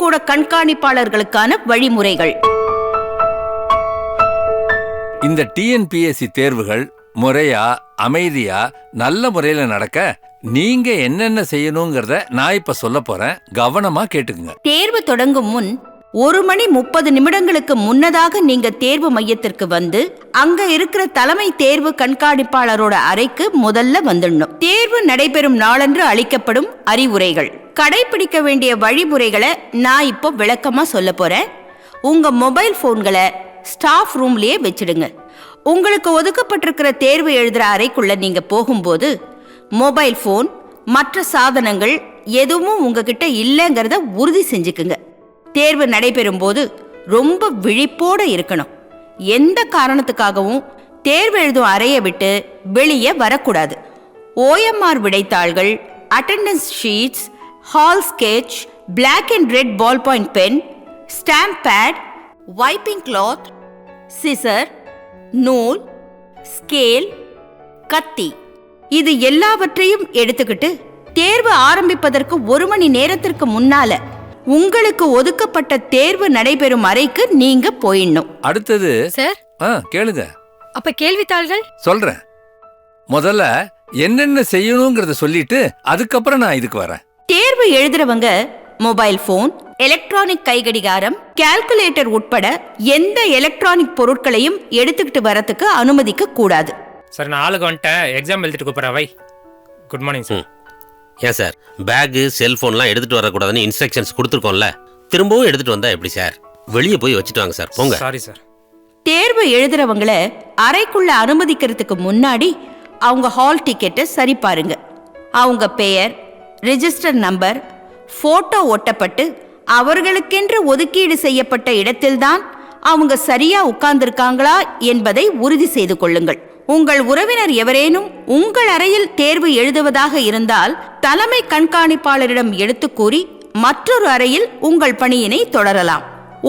தேர்வுக்கூட கண்காணிப்பாளர்களுக்கான வழிமுறைகள். இந்த டிஎன்பிஎஸ்சி தேர்வுகள் முறையா அமைதியா நல்ல முறையில நடக்க நீங்க என்னென்ன செய்யணுங்கிறத நான் இப்ப சொல்ல போறேன். கவனமா கேட்டுக்குங்க. தேர்வு தொடங்கும் முன் ஒரு மணி முப்பது நிமிடங்களுக்கு முன்னதாக நீங்க தேர்வு மையத்திற்கு வந்து அங்க இருக்கிற தலைமை தேர்வு கண்காணிப்பாளரோட அறைக்கு முதல்ல வந்துடணும். தேர்வு நடைபெறும் நாளன்று அளிக்கப்படும் அறிவுரைகள். கடைபிடிக்க வேண்டிய வழிமுறைகளை நான் இப்போ விளக்கமாக சொல்ல போகிறேன் உங்கள் மொபைல் ஃபோன்களை ஸ்டாஃப் ரூம்லேயே வச்சிடுங்க. உங்களுக்கு ஒதுக்கப்பட்டிருக்கிற தேர்வு எழுதுகிற அறைக்குள்ளே நீங்கள் போகும்போது மொபைல் ஃபோன் மற்ற சாதனங்கள் எதுவும் உங்ககிட்ட இல்லைங்கிறத உறுதி செஞ்சுக்குங்க. தேர்வு நடைபெறும் போது ரொம்ப விழிப்போடு இருக்கணும். எந்த காரணத்துக்காகவும் தேர்வு எழுதும் அறையை விட்டு வெளியே வரக்கூடாது. OMR விடைத்தாள்கள் attendance sheets hall sketch black and red ball point pen stamp pad wiping cloth scissor நூல் ஸ்கேல் கத்தி. இது எல்லாவற்றையும் எடுத்துக்கிட்டு தேர்வு ஆரம்பிப்பதற்கு ஒரு மணி நேரத்திற்கு முன்னால உங்களுக்கு ஒதுக்கப்பட்ட தேர்வு நடைபெறும் அறைக்கு நீங்க போயிடணும். அடுத்தது சார்? ஆ கேளுங்க. அப்ப கேள்வித்தாள்கள்? சொல்றேன். முதல்ல என்னென்ன செய்யணுங்கிறத சொல்லிட்டு அதுக்கப்புறம் நான் இதுக்கு வரேன். தேர்வு எழுதுறவங்க மொபைல் போன் எலக்ட்ரானிக் கைகடிகாரம் கால்குலேட்டர் உட்பட எந்த எலக்ட்ரானிக் பொருட்களையும் எடுத்துக்கிட்டு வரத்துக்கு அனுமதிக்க கூடாது. சார் நான் ஆளுக்கு வந்துட்டேன். எக்ஸாம் எழுதிட்டு கூப்பிட்றேன் வை குட் மார்னிங் சார் ஏன் சார் பேகு செல்ஃபோன்லாம் எடுத்துட்டு வரக்கூடாதுன்னு இன்ஸ்ட்ரக்ஷன்ஸ் கொடுத்துருக்கோம்ல. திரும்பவும் எடுத்துட்டு வந்தா எப்படி சார்? வெளியே போய் வச்சுட்டு வாங்க சார் போங்க. சாரி சார் தேர்வு எழுதுறவங்கள அறைக்குள்ள அனுமதிக்கிறதுக்கு முன்னாடி அவங்க ஹால் டிக்கெட்டை சரி பாருங்க. அவங்க பெயர் ரிஜிஸ்டர் நம்பர் போட்டோ ஒட்டப்பட்டு அவர்களுக்கென்று ஒதுக்கீடு செய்யப்பட்ட இடத்தில்தான் அவங்க சரியா உட்கார்ந்திருக்காங்களா என்பதை உறுதி செய்து கொள்ளுங்கள். உங்கள் உறவினர் எவரேனும் உங்கள் அறையில் தேர்வு எழுதுவதாக இருந்தால் தலைமை கண்காணிப்பாளரிடம் எடுத்து கூறி மற்றொரு அறையில் உங்கள் பணியினை தொடரலாம்.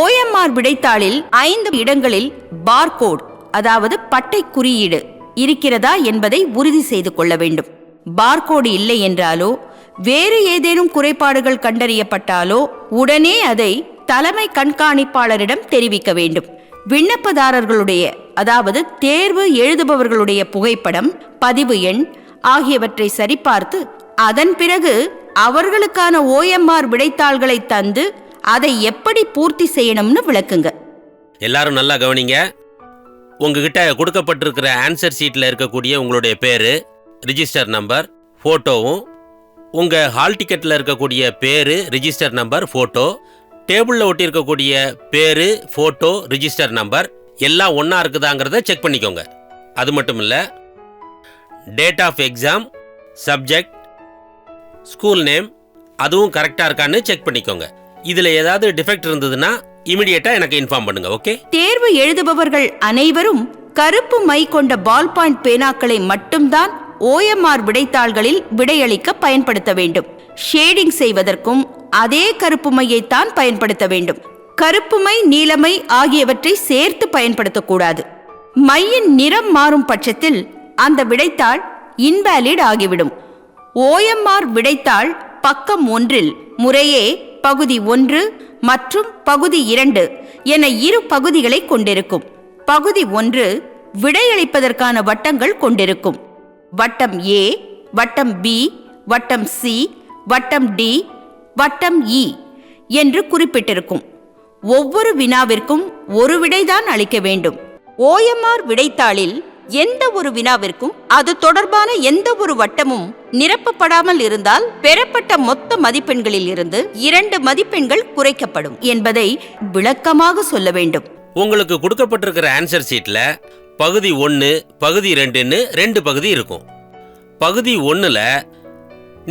ஓஎம்ஆர் விடைத்தாளில் ஐந்து இடங்களில் பார்கோட் அதாவது பட்டை குறியீடு இருக்கிறதா என்பதை உறுதி செய்து கொள்ள வேண்டும். பார்கோடு இல்லை என்றாலோ வேறு ஏதேனும் குறைபாடுகள் கண்டறியப்பட்டாலோ உடனே அதை தலைமை கண்காணிப்பாளரிடம் தெரிவிக்க வேண்டும். விண்ணப்பதாரர்களுடைய அதாவது தேர்வு எழுதுபவர்களுடைய புகைப்படம் பதிவு எண் ஆகியவற்றை சரிபார்த்து அதன் பிறகு அவர்களுக்கான ஓஎம்ஆர் விடைத்தாள்களை தந்து அதை எப்படி பூர்த்தி செய்யணும்னு விளக்குங்க. எல்லாரும் நல்லா கவனிங்க. உங்ககிட்ட கொடுக்கப்பட்டிருக்கிற ஆன்சர் ஷீட்டில் இருக்கக்கூடிய உங்களுடைய பேர் ரிஜிஸ்டர் நம்பர் ஃபோட்டோவும் உங்கள் ஹால் டிக்கெட்டில் இருக்கக்கூடிய பேர் ரிஜிஸ்டர் நம்பர் ஃபோட்டோ டேபிளில் ஒட்டியிருக்கக்கூடிய பேர் ஃபோட்டோ ரிஜிஸ்டர் நம்பர் எல்லாம் ஒன்றா இருக்குதாங்கிறத செக் பண்ணிக்கோங்க. அது மட்டும் இல்லை date of exam subject school name அதுவும் கரெக்டாக இருக்கான்னு செக் பண்ணிக்கோங்க. இதில் ஏதாவது டிஃபெக்ட் இருந்ததுன்னா இமிடியேட்டாக எனக்கு இன்ஃபார்ம் பண்ணுங்க ஓகே தேர்வு எழுதுபவர்கள் அனைவரும் கருப்பு மை கொண்ட பால் பாயிண்ட் பேனாக்களை மட்டும்தான் ஓஎம்ஆர் விடைத்தாள்களில் விடையளிக்க பயன்படுத்த வேண்டும். ஷேடிங் செய்வதற்கும் அதே கருப்பு மையைத்தான் பயன்படுத்த வேண்டும். கருப்புமை நீலமை ஆகியவற்றை சேர்த்து பயன்படுத்தக்கூடாது மையின் நிறம் மாறும் பட்சத்தில் அந்த விடைத்தாள் இன்வேலிட் ஆகிவிடும். ஓஎம்ஆர் விடைத்தாள் பக்கம் ஒன்றில் முறையே பகுதி ஒன்று மற்றும் பகுதி இரண்டு என இரு பகுதிகளை கொண்டிருக்கும். பகுதி ஒன்று விடையளிப்பதற்கான வட்டங்கள் கொண்டிருக்கும். வட்டம் ஏ வட்டம் பி வட்டம் சி வட்டம் டி வட்டம் இ என்று குறிப்பிட்டிருக்கும். ஒவ்வொரு வினாவிற்கும் ஒரு விடைதான் அளிக்க வேண்டும். ஓஎம்ஆர் விடைத்தாளில் எந்த ஒரு வினாவிற்கும் அது தொடர்பான எந்த ஒரு வட்டமும் நிரப்பப்படாமல் இருந்தால் பெறப்பட்ட மொத்த மதிப்பெண்களில் இருந்து இரண்டு மதிப்பெண்கள் குறைக்கப்படும் என்பதை விளக்கமாக சொல்ல வேண்டும். உங்களுக்கு கொடுக்கப்பட்டிருக்கிற ஆன்சர் ஷீட்டில் பகுதி ஒன்று பகுதி ரெண்டுன்னு ரெண்டு பகுதி இருக்கும். பகுதி ஒன்றில்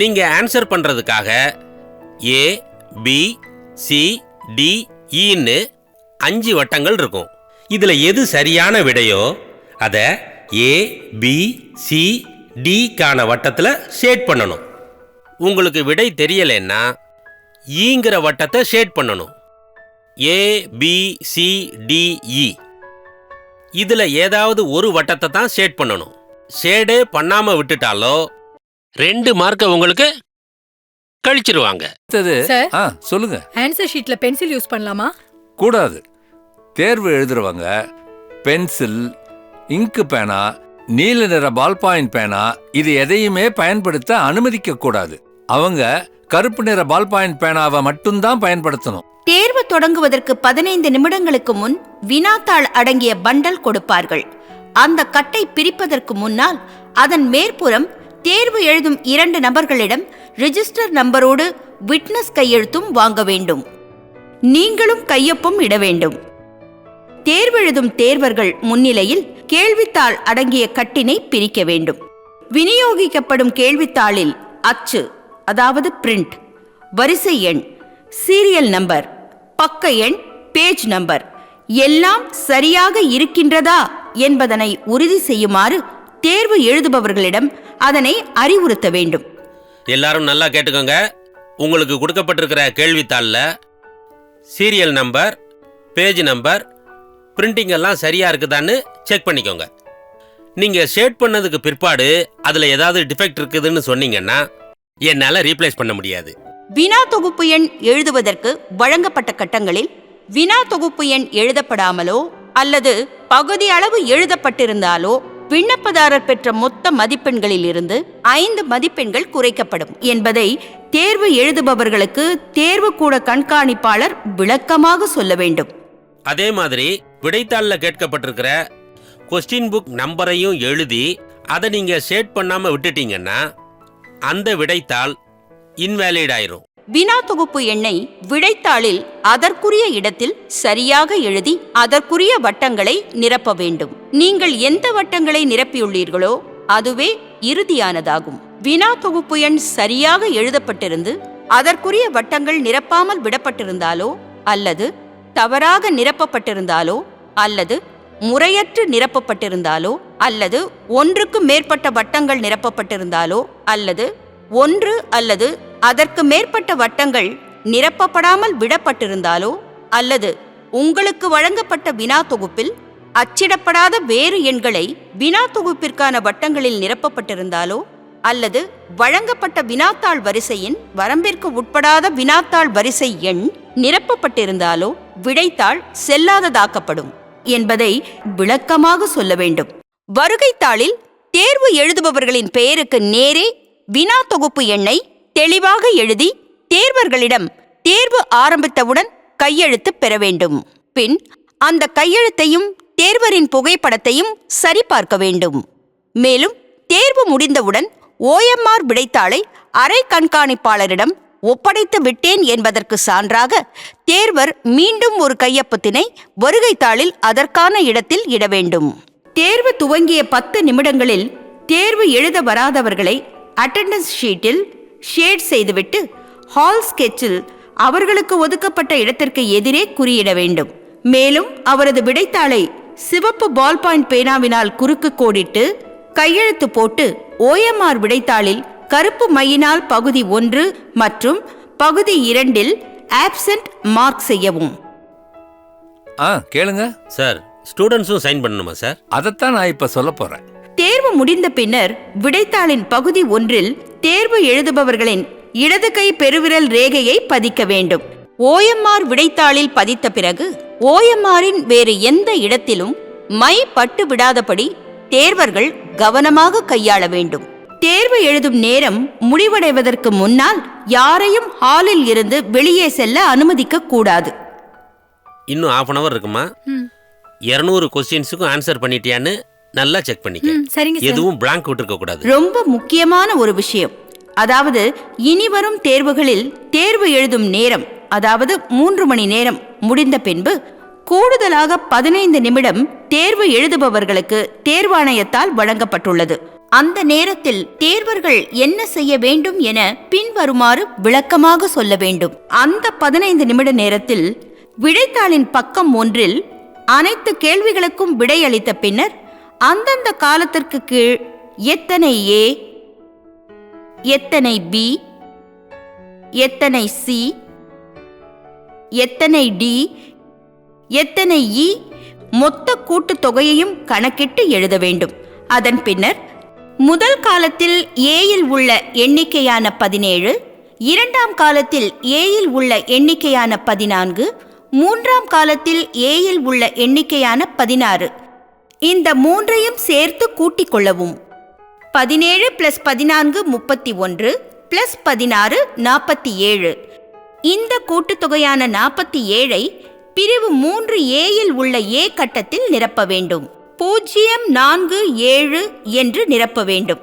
நீங்கள் ஆன்சர் பண்ணுறதுக்காக ஏ பி சி டி இன்னு e அஞ்சு வட்டங்கள் இருக்கும். இதில் எது சரியான விடையோ அதை ஏ பி சி டிக்கான வட்டத்தில் ஷேட் பண்ணணும். உங்களுக்கு விடை தெரியலைன்னா e ஈங்கிற வட்டத்தை ஷேட் பண்ணணும். ஏ பி சி டிஇ இதில் ஏதாவது ஒரு வட்டத்தை தான் ஷேட் பண்ணணும். ஷேடே பண்ணாம விட்டுட்டாலோ ரெண்டு மார்க்கை உங்களுக்கு கழிச்சிருவாங்க. அடுத்தது. ஆ சொல்லுங்க. ஆன்சர் ஷீட்ல பென்சில் யூஸ் பண்ணலாமா? கூடாது. தேர்வு எழுதுறவங்க பென்சில் இங்கு பேனா நீல நிற பால் பாயிண்ட் பேனா இது எதையுமே பயன்படுத்த அனுமதிக்க கூடாது. அவங்க கருப்பு நிற பால் பாயிண்ட் பேனாவை மட்டும்தான் பயன்படுத்தணும். தேர்வு தொடங்குவதற்கு பதினைந்து நிமிடங்களுக்கு முன் வினாத்தாள் அடங்கிய பண்டல் கொடுப்பார்கள். அந்த கட்டை பிரிப்பதற்கு முன்னால் அதன் மேற்புறம் தேர்வு எழுதும் இரண்டு நபர்களிடம் ரிஜிஸ்டர் நம்பரோடு விட்னஸ் கையெழுத்தும் வாங்க வேண்டும். நீங்களும் கையொப்பம் இட வேண்டும். தேர்வெழுதும் தேர்வர்கள் முன்னிலையில் கேள்வித்தாள் அடங்கிய கட்டினை பிரிக்க வேண்டும். விநியோகிக்கப்படும் கேள்வித்தாளில் அச்சு அதாவது பிரிண்ட் வரிசை எண் சீரியல் நம்பர் பக்க எண் பேஜ் நம்பர் எல்லாம் சரியாக இருக்கின்றதா என்பதனை உறுதி செய்யுமாறு தேர்வு எழுதுபவர்களிடம் அதனை அறிவுறுத்த வேண்டும். எல்லாரும் நல்லா கேட்டுக்கோங்க. உங்களுக்கு கொடுக்கப்பட்டிருக்கிற கேள்வித்தாளில் serial number page number printing எல்லாம் சரியா இருக்குதான்னு செக் பண்ணிக்கோங்க. நீங்க ஷேட் பண்ணதுக்கு பிற்பாடு அதுல ஏதாவது டிஃபெக்ட் இருக்குதுன்னு சொன்னீங்கன்னா என்னால ரீப்ளேஸ் பண்ண முடியாது. வினா தொகுப்பு எண் எழுதுவதற்கு வழங்கப்பட்ட கட்டங்களில் வினா தொகுப்பு எண் எழுதப்படாமலோ அல்லது பகுதி அளவு எழுதப்பட்டிருந்தாலோ விண்ணப்பதாரர் பெற்ற மொத்த மதிப்பெண்களில் இருந்து ஐந்து மதிப்பெண்கள் குறைக்கப்படும் என்பதை தேர்வு எழுதுபவர்களுக்கு தேர்வுக்கூட கண்காணிப்பாளர் விளக்கமாக சொல்ல வேண்டும். அதே மாதிரி விடைத்தாளில் கேட்கப்பட்டிருக்கிற கொஸ்டின் புக் நம்பரையும் எழுதி அதை நீங்க ஷேட் பண்ணாம விட்டுட்டீங்கன்னா அந்த விடைத்தாள் இன்வேலிட் ஆயிரும். வினா தொகுப்பு எண்ணை விடைத்தாளில் அதற்குரிய இடத்தில் சரியாக எழுதி அதற்குரிய வட்டங்களை நிரப்ப வேண்டும். நீங்கள் எந்த வட்டங்களை நிரப்பியுள்ளீர்களோ அதுவே இறுதியானதாகும். வினா தொகுப்பு எண் சரியாக எழுதப்பட்டிருந்து அதற்குரிய வட்டங்கள் நிரப்பாமல் விடப்பட்டிருந்தாலோ அல்லது தவறாக நிரப்பப்பட்டிருந்தாலோ அல்லது முறையற்று நிரப்பப்பட்டிருந்தாலோ அல்லது ஒன்றுக்கு மேற்பட்ட வட்டங்கள் நிரப்பப்பட்டிருந்தாலோ அல்லது ஒன்று அல்லது அதற்கு மேற்பட்ட வட்டங்கள் நிரப்பப்படாமல் விடப்பட்டிருந்தாலோ? அல்லது உங்களுக்கு வழங்கப்பட்ட வினா தொகுப்பில் அச்சிடப்படாத வேறு எண்களை வினா தொகுப்பிற்கான வட்டங்களில் நிரப்பப்பட்டிருந்தாலோ? அல்லது வழங்கப்பட்ட வினாத்தாள் வரிசையின் வரம்பிற்கு உட்படாத வினாத்தாள் வரிசை எண் நிரப்பப்பட்டிருந்தாலோ? விடைத்தாள் செல்லாததாக்கப்படும் என்பதை விளக்கமாக சொல்ல வேண்டும். வருகைத்தாளில் தேர்வு எழுதுபவர்களின் பெயருக்கு நேரே வினா தொகுப்பு எண்ணை தெளிவாக எழுதி தேர்வர்களிடம் தேர்வு ஆரம்பித்தவுடன் கையெழுத்து பெற வேண்டும். பின் அந்த கையெழுத்தையும் தேர்வரின் புகைப்படத்தையும் சரிபார்க்க வேண்டும். மேலும் தேர்வு முடிந்தவுடன் ஓஎம்ஆர் விடைத்தாளை அரை கண்காணிப்பாளரிடம் ஒப்படைத்து விட்டேன் என்பதற்கு சான்றாக தேர்வர் மீண்டும் ஒரு கையொப்பத்தினை வருகைத்தாளில் அதற்கான இடத்தில் இட வேண்டும். தேர்வு துவங்கிய பத்து நிமிடங்களில் தேர்வு எழுத வராதவர்களை அட்டெண்டன்ஸ் ஷீட்டில் ஷேட் செய்துவிட்டு ஹால் ஸ்கெட்சில் அவர்களுக்கு ஒதுக்கப்பட்ட இடத்திற்கு எதிரே குறியிட வேண்டும். மேலும் அவரது விடைத்தாளை சிவப்பு பால் பாயிண்ட் பேனாவினால் குறுக்கு கோடிட்டு கையெழுத்து போட்டு ஓஎம்ஆர் விடைத்தாளில் கருப்பு மையினால் பகுதி ஒன்று மற்றும் பகுதி இரண்டில் ஆப்சென்ட் மார்க் செய்யவும். ஆ கேளுங்க. சார் ஸ்டூடெண்ட்ஸும் சைன் பண்ணணுமா சார்? அதைத்தான் நான் இப்ப சொல்ல போறேன். தேர்வு முடிந்த பின்னர் விடைத்தாளின் பகுதி ஒன்றில் தேர்வு எழுதுபவர்களின் இடது கை பெருவிரல் ரேகையை பதிக்க வேண்டும். ஓஎம்ஆர் விடைத்தாளில் பதித்த பிறகு ஓஎம்ஆரின் வேறு எந்த இடத்திலும் மை பட்டு விடாதபடி தேர்வர்கள் கவனமாக கையாள வேண்டும். தேர்வு எழுதும் நேரம் முடிவடைவதற்கு முன்னால் யாரையும் ஹாலில் இருந்து வெளியே செல்ல அனுமதிக்க கூடாது. இன்னும் ஆஃப் அன் அவர் இருக்குமா? ம். இரநூறு கொஸ்டின்ஸுக்கும் ஆன்சர் பண்ணிட்டியான்னு நல்லா செக் பண்ணிக்க. சரிங்க சார். எதுவும் blank விட்டுருக்க கூடாது. ரொம்ப முக்கியமான ஒரு விஷயம். அதாவது இனி வரும் தேர்வுகளில் தேர்வு எழுதும் நேரம் அதாவது மூன்று மணி நேரம் முடிந்த பின்பு கூடுதலாக பதினைந்து நிமிடம் தேர்வு எழுதுபவர்களுக்கு தேர்வாணையத்தால் வழங்கப்பட்டுள்ளது. அந்த நேரத்தில் தேர்வர்கள் என்ன செய்ய வேண்டும் என பின்வருமாறு விளக்கமாக சொல்ல வேண்டும். அந்த பதினைந்து நிமிட நேரத்தில் விடைத்தாளின் பக்கம் ஒன்றில் அனைத்து கேள்விகளுக்கும் விடையளித்த பின்னர் அந்தந்த காலத்திற்கு கீழ் எத்தனை ஏ எத்தனை பி எத்தனை சி எத்தனை டி எத்தனை இ மொத்த கூட்டுத் தொகையையும் கணக்கிட்டு எழுத வேண்டும். அதன் பின்னர் முதல் காலத்தில் ஏயில் உள்ள எண்ணிக்கையான பதினேழு இரண்டாம் காலத்தில் ஏயில் உள்ள எண்ணிக்கையான பதினான்கு மூன்றாம் காலத்தில் ஏயில் உள்ள எண்ணிக்கையான பதினாறு. இந்த மூன்றையும் சேர்த்து கூட்டிக் கொள்ளவும். பதினேழு பிளஸ் பதினான்கு முப்பத்தி ஒன்று பிளஸ் பதினாறு நாற்பத்தி ஏழு. இந்த கூட்டுத்தொகையான நாற்பத்தி ஏழை பிரிவு மூன்று ஏயில் உள்ள ஏ கட்டத்தில் நிரப்ப வேண்டும். பூஜ்ஜியம் நான்கு ஏழு என்று நிரப்ப வேண்டும்.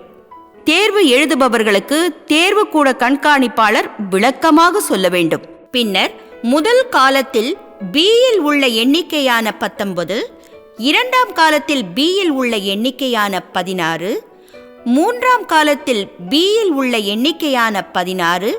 தேர்வு எழுதுபவர்களுக்கு தேர்வுக்கூட கண்காணிப்பாளர் விளக்கமாக சொல்ல வேண்டும். பின்னர் முதல் காலத்தில் பியில் உள்ள எண்ணிக்கையான பத்தொன்பது இரண்டாம் காலத்தில் பியில் உள்ள எண்ணிக்கையான பதினாறு மூன்றாம் காலத்தில் பியில் உள்ள எண்ணிக்கையான பதினாறு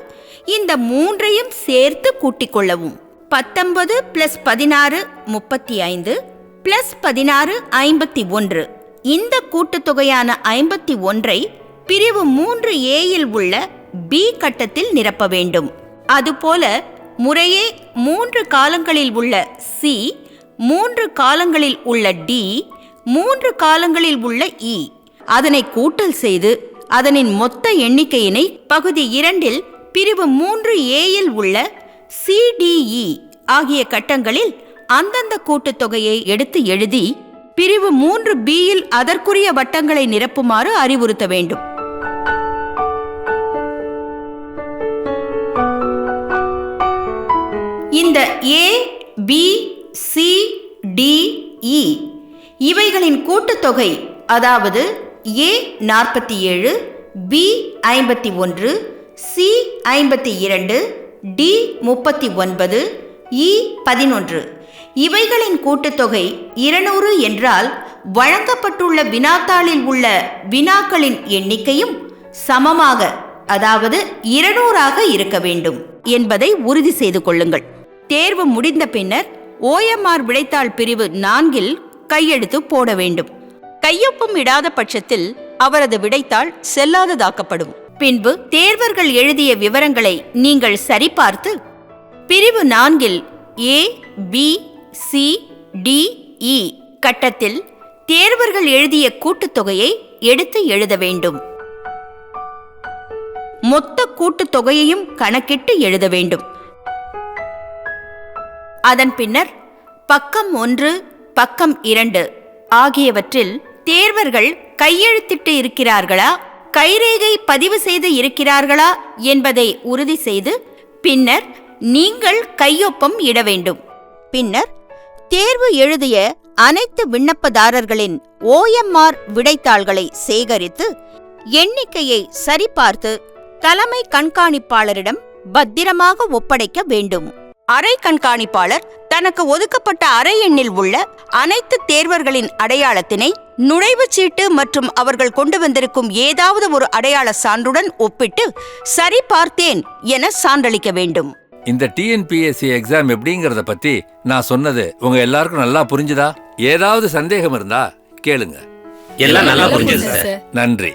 இந்த மூன்றையும் சேர்த்து கூட்டிக் கொள்ளவும். பத்தொன்பது பிளஸ் பதினாறு முப்பத்தி ஐந்து பிளஸ் பதினாறு ஐம்பத்தி ஒன்று. இந்த கூட்டுத்தொகையான ஐம்பத்தி ஒன்றை பிரிவு மூன்று ஏயில் உள்ள பி கட்டத்தில் நிரப்ப வேண்டும். அதுபோல முறையே மூன்று காலங்களில் உள்ள சி மூன்று காலங்களில் உள்ள டி மூன்று காலங்களில் உள்ள இ. அதனை கூட்டல் செய்து அதனின் மொத்த எண்ணிக்கையினை பகுதி இரண்டில் பிரிவு மூன்று ஏயில் உள்ள சிடிஇ ஆகிய கட்டங்களில் அந்தந்த கூட்டுத்தொகையை எடுத்து எழுதி பிரிவு மூன்று பியில் அதற்குரிய வட்டங்களை நிரப்புமாறு அறிவுறுத்த வேண்டும். இந்த ஏ பி சி டிஇ இவைகளின் கூட்டுத்தொகை அதாவது ஏ நாற்பத்தி ஏழு பி ஐம்பத்தி ஒன்று சி ஐம்பத்தி இரண்டு டி முப்பத்தி ஒன்பது இ பதினொன்று. இவைகளின் கூட்டுத்தொகை இருநூறு என்றால் வழங்கப்பட்டுள்ள வினாத்தாளில் உள்ள வினாக்களின் எண்ணிக்கையும் சமமாக அதாவது இருநூறாக இருக்க வேண்டும் என்பதை உறுதி செய்து கொள்ளுங்கள். தேர்வு முடிந்த பின்னர் ஓஎம்ஆர் விடைத்தாள் பிரிவு நான்கில் கையெழுத்து போட வேண்டும். கையொப்பம் இடாத பட்சத்தில் அவரது விடைத்தாள் செல்லாததாக்கப்படும். பின்பு தேர்வர்கள் எழுதிய விவரங்களை நீங்கள் சரிபார்த்து பிரிவு நான்கில் A B C D E கட்டத்தில் தேர்வர்கள் எழுதிய கூட்டுத்தொகையை எடுத்து எழுத வேண்டும். மொத்த கூட்டுத்தொகையையும் கணக்கிட்டு எழுத வேண்டும். அதன் பின்னர் பக்கம் ஒன்று பக்கம் இரண்டு ஆகியவற்றில் தேர்வர்கள் கையெழுத்திட்டு இருக்கிறார்களா? கைரேகை பதிவு செய்து இருக்கிறார்களா என்பதை உறுதி செய்து பின்னர் நீங்கள் கையொப்பம் இட வேண்டும். பின்னர் தேர்வு எழுதிய அனைத்து விண்ணப்பதாரர்களின் ஓஎம்ஆர் விடைத்தாள்களை சேகரித்து எண்ணிக்கையை சரிபார்த்து தலைமை கண்காணிப்பாளரிடம் பத்திரமாக ஒப்படைக்க வேண்டும். அறை கண்காணிப்பாளர் தனக்கு ஒதுக்கப்பட்ட அறை எண்ணில் உள்ள அனைத்து தேர்வர்களின் அடையாளத்தினை நுழைவுச் சீட்டு மற்றும் அவர்கள் கொண்டு வந்திருக்கும் ஏதாவது ஒரு அடையாள சான்றுடன் ஒப்பிட்டு சரிபார்த்தேன் என சான்றளிக்க வேண்டும். இந்த டிஎன்பிஎஸ்சி எக்ஸாம் எப்படிங்கறத பத்தி நான் சொன்னது உங்க எல்லாருக்கும் நல்லா புரிஞ்சுதா? ஏதாவது சந்தேகம் இருந்தா கேளுங்க. எல்லாம் நல்லா புரிஞ்சது சார். நன்றி.